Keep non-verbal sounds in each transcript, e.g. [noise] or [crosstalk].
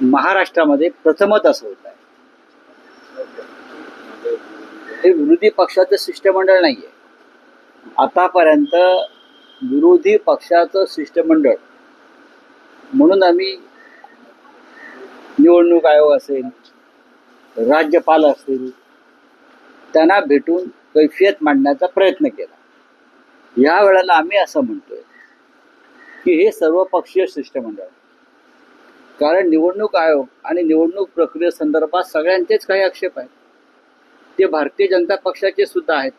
महाराष्ट्रामध्ये प्रथमच असं होत आहे. हे विरोधी पक्षाचं शिष्टमंडळ नाहीये. आतापर्यंत विरोधी पक्षाचं शिष्टमंडळ म्हणून आम्ही निवडणूक आयोग असेल राज्यपाल असतील त्यांना भेटून कैफियत मांडण्याचा प्रयत्न केला. या वेळेला आम्ही असं म्हणतोय की हे सर्वपक्षीय शिष्टमंडळ कारण निवडणूक आयोग आणि निवडणूक प्रक्रियेसंदर्भात सगळ्यांचेच काही आक्षेप आहेत. ते भारतीय जनता पक्षाचे सुद्धा आहेत.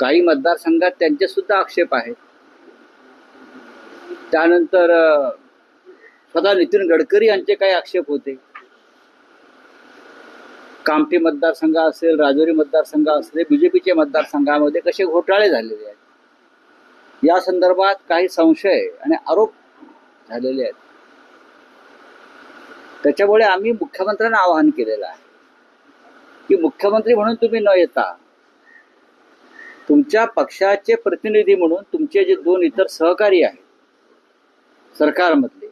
काही मतदारसंघात त्यांचे सुद्धा आक्षेप आहेत. त्यानंतर स्वतः नितीन गडकरी यांचे काही आक्षेप होते. कामठी मतदारसंघ असेल राजौरी मतदारसंघ असेल बीजेपीचे मतदारसंघामध्ये कसे घोटाळे झालेले आहेत? या संदर्भात काही संशय आणि आरोप झालेले आहेत. त्याच्यामुळे आम्ही मुख्यमंत्र्यांना आवाहन केलेलं आहे. की मुख्यमंत्री म्हणून तुम्ही न येता तुमच्या पक्षाचे प्रतिनिधी म्हणून तुमचे जे दोन इतर सहकारी आहेत सरकारमधले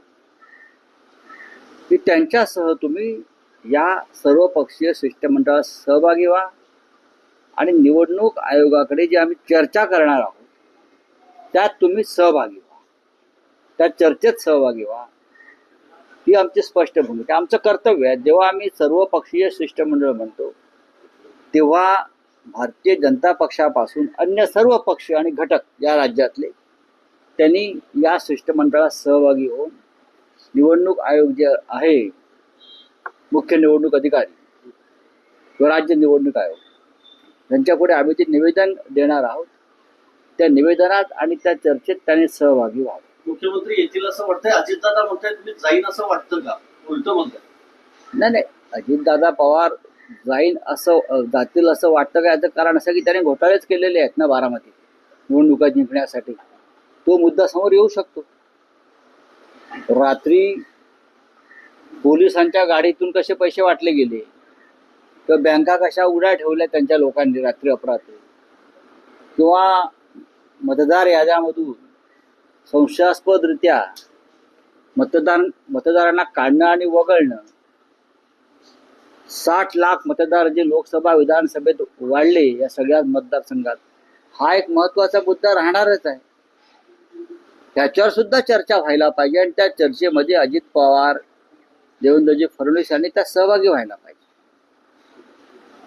की त्यांच्यासह तुम्ही या सर्वपक्षीय शिष्टमंडळात सहभागी व्हा. आणि निवडणूक आयोगाकडे जे आम्ही चर्चा करणार आहोत त्यात तुम्ही सहभागी व्हा. त्या चर्चेत सहभागी व्हा. ही आमची स्पष्ट भूमिका. आमचं कर्तव्य आहे. जेव्हा आम्ही सर्वपक्षीय शिष्टमंडळ म्हणतो तेव्हा भारतीय जनता पक्षापासून अन्य सर्व पक्ष आणि घटक या राज्यातले त्यांनी या शिष्टमंडळात सहभागी होऊन निवडणूक आयोग जे आहे मुख्य निवडणूक अधिकारी किंवा राज्य निवडणूक आयोग त्यांच्यापुढे आम्ही ते निवेदन देणार आहोत त्या निवेदनात आणि त्या चर्चेत त्यांनी सहभागी व्हावं. मुख्यमंत्री येतील असं वाटतंय अजितदादा म्हणताय तुम्ही जाईन असं वाटतं का? उलट म्हणताय. नाही नाही अजितदादा पवार जाईन असं जातील असं वाटतं का? याचं कारण असं की त्याने घोटाळेच केलेले आहेत ना बारामती. निवडणुका जिंकण्यासाठी. तो मुद्दा समोर येऊ शकतो. रात्री पोलिसांच्या गाडीतून कसे पैसे वाटले गेले? तर बँका कशा उड्या ठेवल्या त्यांच्या लोकांनी रात्री अपरात्री? किंवा मतदार याद्यामधून संशयास्पदरित्या मतदान मतदारांना काढणं आणि वगळणं. साठ लाख मतदार जे लोकसभा विधानसभेत वाढले या सगळ्या मतदारसंघात हा एक महत्त्वाचा मुद्दा राहणारच आहे. त्याच्यावर सुद्धा चर्चा व्हायला पाहिजे आणि त्या चर्चेमध्ये अजित पवार देवेंद्रजी फडणवीस यांनी त्या सहभागी व्हायला पाहिजे.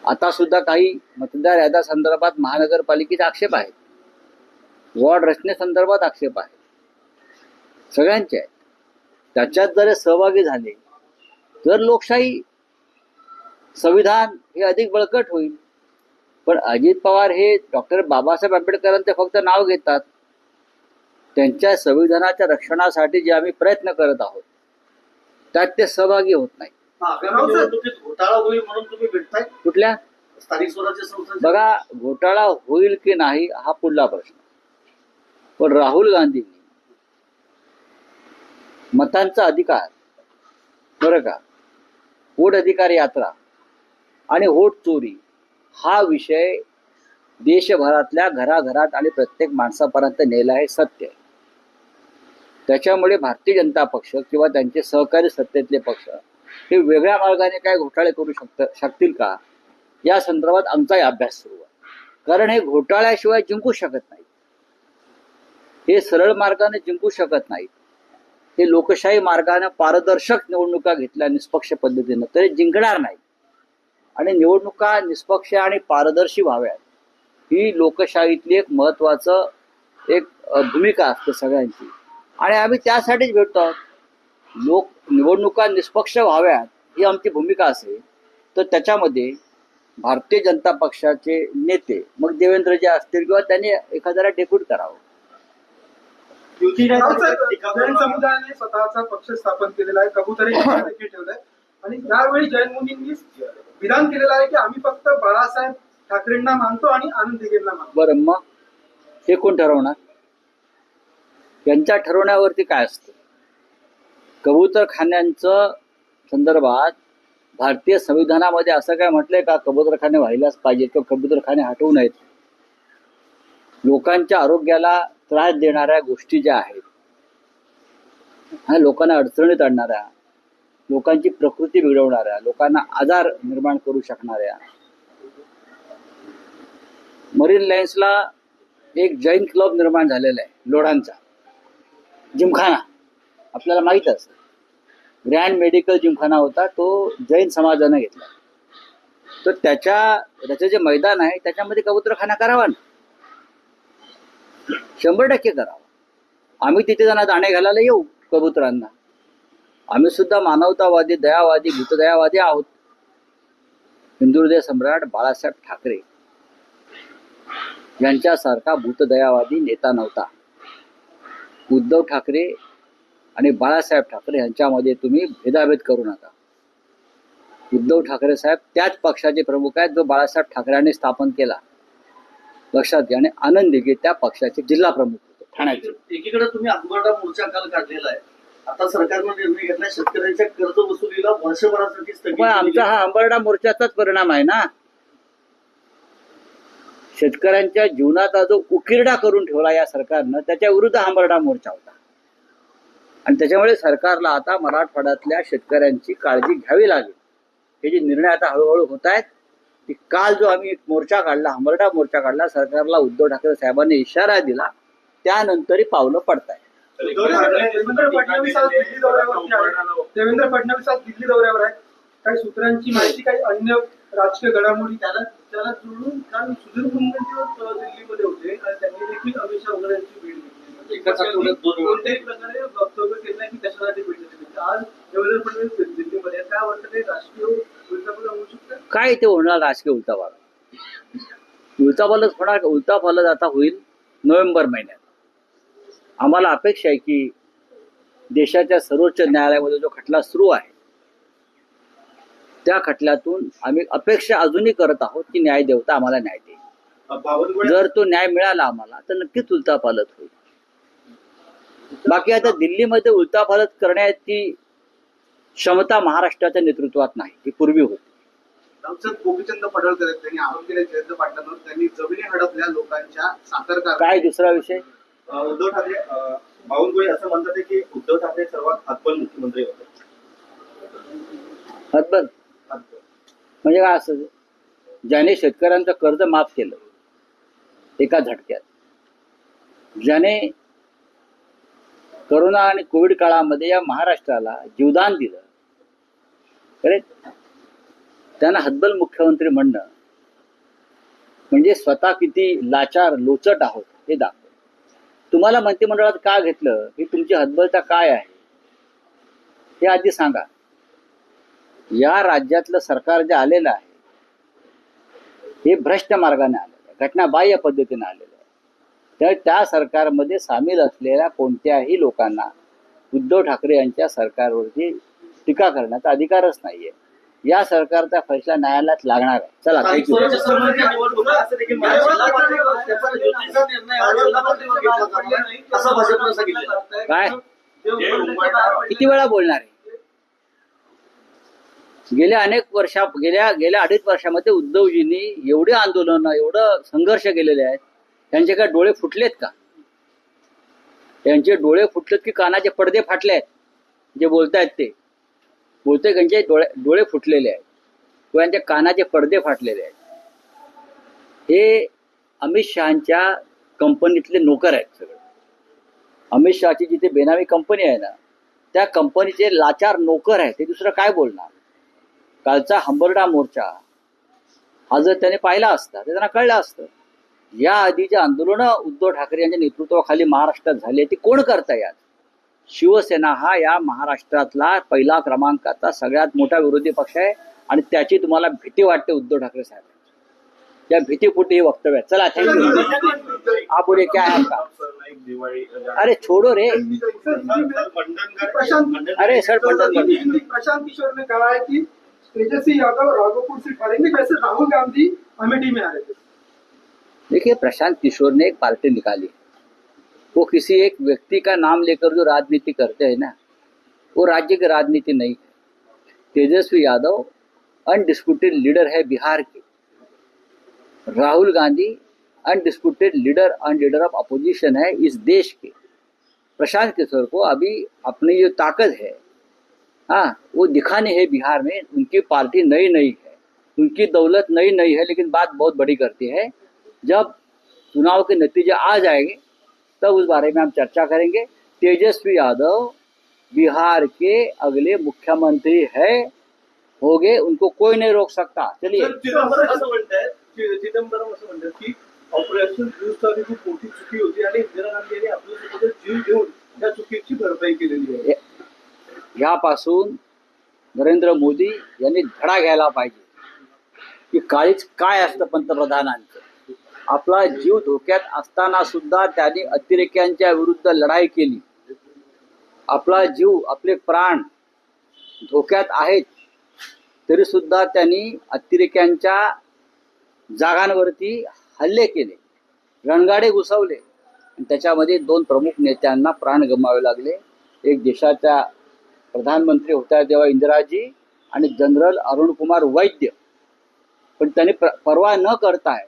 आता सुद्धा काही मतदार याद्या संदर्भात महानगरपालिकेचे आक्षेप आहेत. वॉर्ड रचनेसंदर्भात आक्षेप आहेत. सगळ्यांचे आहेत. त्याच्यात जर सहभागी झाले तर लोकशाही संविधान हे अधिक बळकट होईल. पण अजित पवार हे डॉक्टर बाबासाहेब आंबेडकरांचे फक्त नाव घेतात. त्यांच्या संविधानाच्या रक्षणासाठी जे आम्ही प्रयत्न करत आहोत त्यात ते सहभागी होत नाही कुठल्या? बघा घोटाळा होईल की नाही हा पुढला प्रश्न. पण राहुल गांधींनी मतांचा अधिकार. बरं का? वोट अधिकार यात्रा आणि वोट चोरी हा विषय देशभरातल्या घराघरात आणि प्रत्येक माणसापर्यंत नेला हे सत्य आहे. त्याच्यामुळे भारतीय जनता पक्ष किंवा त्यांचे सहकारी सत्तेतले पक्ष हे वेगळ्या मार्गाने काय घोटाळे करू शकत शकतील का? या संदर्भात आमचाही अभ्यास सुरू आहे. कारण हे घोटाळ्याशिवाय जिंकू शकत नाही हे सरळ मार्गाने जिंकू शकत नाहीत. हे लोकशाही मार्गाने पारदर्शक निवडणुका घेतल्या निष्पक्ष पद्धतीनं तरी जिंकणार नाही. आणि निवडणुका निष्पक्ष आणि पारदर्शी व्हाव्यात ही लोकशाहीतली एक महत्वाचं एक भूमिका असते सगळ्यांची. आणि आम्ही त्यासाठीच भेटतो आहोत. लोक निवडणुका निष्पक्ष व्हाव्यात ही आमची भूमिका असेल. तर त्याच्यामध्ये भारतीय जनता पक्षाचे नेते मग देवेंद्रजी असतील किंवा त्यांनी एखाद्याला डेप्यूट करावं युती नाही तर जैन टीका करू नका. समुदायाने स्वतःचा पक्ष स्थापन केलेला आहे. कबुतरी [laughs] ठेवलाय आणि त्यावेळी जैन मुनींनी विधान केलेलं आहे की आम्ही फक्त बाळासाहेब ठाकरेंना मानतो आणि आनंद दिघेंना मानतो. बरं मग हे कोण ठरवणार? यांच्या ठरवण्यावरती काय असतं? कबूतरखान्यांचं संदर्भात भारतीय संविधानामध्ये असं काय म्हटलंय का? कबूतरखाने व्हायलाच पाहिजे किंवा कबूतरखाने हटवू नयेत. लोकांच्या आरोग्याला त्रास देणाऱ्या गोष्टी ज्या आहेत हा लोकांना अडचणीत आणणाऱ्या लोकांची प्रकृती बिघडवणाऱ्या लोकांना आजार निर्माण करू शकणाऱ्या. मरीन लाईन्सला एक जैन क्लब निर्माण झालेला आहे लोढांचा. जिमखाना. आपल्याला माहीत असतं. ग्रँड मेडिकल जिमखाना होता तो जैन समाजानं घेतला. तर त्याच्या त्याचं जे मैदान आहे त्याच्यामध्ये कबूतरखाना करावा ना. शंभर टक्के करावा आम्ही तिथे जाणार दाणे घालायला येऊ कबुतरांना. आम्ही सुद्धा मानवतावादी दयावादी भूतदयावादी आहोत. हिंदुहृदय सम्राट बाळासाहेब ठाकरे यांच्यासारखा भूतदयावादी नेता नव्हता. उद्धव ठाकरे आणि बाळासाहेब ठाकरे यांच्यामध्ये तुम्ही भेदाभेद करू नका. उद्धव ठाकरे साहेब त्याच पक्षाचे प्रमुख आहेत जो बाळासाहेब ठाकरेंनी स्थापन केला. लक्षात घ्या आणि आनंद दिघे त्या पक्षाचे जिल्हा प्रमुख होते. ठाण्याचे. एकीकडे तुम्ही आंबरडा मोर्चा काल काढलेला आहे. आता सरकारनं निर्णय घेतला शेतकऱ्यांच्या कर्ज वसुलीला वर्षभरासाठी स्थगित पण आमचा हा अंबरडा मोर्चाचाच परिणाम आहे ना. शेतकऱ्यांच्या जीवनाचा जो उकिरडा करून ठेवला या सरकारनं त्याच्या विरुद्ध हा अंबरडा मोर्चा होता. आणि त्याच्यामुळे सरकारला आता मराठवाड्यातल्या शेतकऱ्यांची काळजी घ्यावी लागेल. हे जे निर्णय आता हळूहळू होत आहेत की काल जो आम्ही एक मोर्चा काढला अंबरडा मोर्चा काढला सरकारला उद्धव ठाकरे साहेबांनी इशारा दिला त्यानंतरही पावलं पडत आहेत देवेंद्र फडणवीस आज दिल्ली दौऱ्यावरती आहेत. देवेंद्र फडणवीस आज दिल्ली दौऱ्यावर काही सूत्रांची माहिती काही अन्य राजकीय घडामोडी त्याला त्याला जोडून काल सुधीर मुनगंटीवर दिल्लीमध्ये होते आणि त्यांनी देखील अमित शाह वगैरे यांची भेट घेतली. एकाच आठवड्यात दोन वेळा. कोणत्याही प्रकारे वक्तव्य केलं नाही की कशासाठी भेट घेतली. आज काय ते होणार राजकीय उलटापालट उलटापालट होणार उलटापालट आता होईल नोव्हेंबर महिन्यात. आम्हाला अपेक्षा आहे की देशाच्या सर्वोच्च न्यायालयामध्ये जो खटला सुरू आहे त्या खटल्यातून आम्ही अपेक्षा अजूनही करत आहोत की न्याय देवता आम्हाला न्याय देईल. जर तो न्याय मिळाला आम्हाला तर नक्कीच उलटापालट होईल. बाकी आता दिल्लीमध्ये उलतापालत करण्याची क्षमता महाराष्ट्राच्या नेतृत्वात नाही ती पूर्वी होती. गोपीचंद पडळकर त्यांनी आरोप केले जयंत पाटलांवर त्यांनी जमिनी हडपल्या लोकांच्या साखर काय. दुसरा विषय? उद्धव ठाकरे बावनकुळे असं म्हणतात की उद्धव ठाकरे सर्वात हातबल मुख्यमंत्री होते. हातबल. म्हणजे काय असं? ज्याने शेतकऱ्यांचं कर्ज माफ केलं एका झटक्यात. ज्याने करोना आणि कोविड काळामध्ये या महाराष्ट्राला जीवदान दिलं करेक्ट त्यांना हतबल मुख्यमंत्री म्हणणं म्हणजे स्वतः किती लाचार लोचट आहोत हे दाखव. तुम्हाला मंत्रिमंडळात का घेतलं? ही तुमची हतबलता काय आहे? हे आधी सांगा. या राज्यातलं सरकार जे आलेलं आहे हे भ्रष्ट मार्गाने आलेलं आहे घटनाबाह्य पद्धतीने आलेलं आहे. तर त्या सरकारमध्ये सामील असलेल्या कोणत्याही लोकांना उद्धव ठाकरे यांच्या सरकारवरती टीका करण्याचा अधिकारच नाहीये. या सरकारचा फैसला न्यायालयात लागणार आहे. चला थँक्यू हा काय? किती वेळा बोलणार आहे? गेल्या अनेक वर्षा गेल्या गेल्या अडीच वर्षामध्ये उद्धवजींनी एवढे आंदोलन एवढं संघर्ष केलेले आहेत. त्यांचे काय डोळे फुटलेत का? त्यांचे डोळे फुटलेत की कानाचे पडदे फाटले आहेत जे बोलतायत ते. बहुतेकांचे डोळे डोळे फुटलेले आहेत. किंवा त्यांच्या कानाचे पडदे फाटलेले आहेत. हे अमित शहाच्या कंपनीतले नोकर आहेत सगळे. अमित शहाची जिथे बेनामी कंपनी आहे ना त्या कंपनीचे लाचार नोकर आहेत. ते दुसरं काय बोलणार? कालचा हंबरडा मोर्चा हा जर त्याने पाहिला असता ते त्यांना कळलं असतं. या आधीचे आंदोलनं उद्धव ठाकरे यांच्या नेतृत्वाखाली महाराष्ट्रात झाली ती कोण करता यात शिवसेना हा या महाराष्ट्रातला पहिला क्रमांकाचा सगळ्यात मोठा विरोधी पक्ष आहे आणि त्याची तुम्हाला भीती वाटते उद्धव ठाकरे साहेब. त्या भीतीपोटी हे वक्तव्य आहे. चला थँक्यू आप बोले क्या है आपका? अरे छोड़ो रे. प्रशांत अरे सर बटन प्रशांत किशोर ने कहा है कि तेजस्वी यादव राघोपुर से हारेंगे वैसे राहुल गांधी अमेठी में आ रहे थे। देखिए प्रशांत किशोर ने एक पार्टी निकाली। वो किसी एक व्यक्ति का नाम लेकर जो राजनीति करते हैं ना, वो राज्य की राजनीति नहीं है। तेजस्वी यादव अनडिस्प्यूटेड लीडर है बिहार के। Rahul Gandhi undisputed leader and leader of opposition है इस देश के। प्रशांत किशोर को अभी अपनी जो ताकत है हाँ वो दिखाने है बिहार में, उनकी पार्टी नई नई है, उनकी दौलत नई नई है, लेकिन बात बहुत बड़ी करती है। जब चुनाव के नतीजे आ जाएँगे तब उस बारे में हम चर्चा करेंगे। तेजस्वी यादव बिहार के अगले मुख्यमंत्री है। हो गए उनको कोई नहीं रोक सकता। चलिए। चिदंबरम असं म्हणतात की ऑपरेशन ब्लू स्टार ही खूप मोठी चुकी होती आणि इंदिरा गांधी यांनी आपल्यासोबत जीव घेऊन त्या चुकीची भरपाई केलेली आहे. ह्यापासून नरेंद्र मोदी यांनी धडा घ्यायला पाहिजे. की काळीच काय असतं पंतप्रधानांचं? आपला जीव धोक्यात असताना सुद्धा त्यांनी अतिरेक्यांच्या विरुद्ध लढाई केली. आपला जीव आपले प्राण धोक्यात आहेत तरी सुद्धा त्यांनी अतिरेक्यांच्या जागांवरती हल्ले केले. रणगाडे घुसवले आणि त्याच्यामध्ये दोन प्रमुख नेत्यांना प्राण गमावे लागले. एक देशाच्या प्रधानमंत्री होत्या तेव्हा इंदिराजी आणि जनरल अरुण कुमार वैद्य. पण त्यांनी प्र- पर्वा न करताय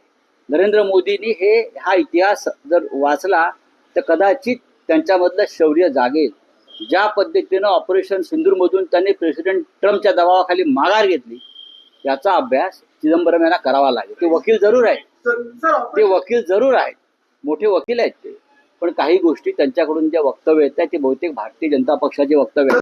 नरेंद्र मोदींनी हे हा इतिहास जर वाचला तर कदाचित त्यांच्यामधलं शौर्य जागेल. ज्या पद्धतीनं ऑपरेशन सिंदूरमधून त्यांनी प्रेसिडेंट ट्रम्पच्या दबावाखाली माघार घेतली याचा अभ्यास चिदंबरम यांना करावा लागेल. ते वकील जरूर आहेत. ते वकील जरूर आहेत. मोठे वकील आहेत ते. पण काही गोष्टी त्यांच्याकडून ज्या वक्तव्य आहेत ते बहुतेक भारतीय जनता पक्षाचे वक्तव्य आहेत.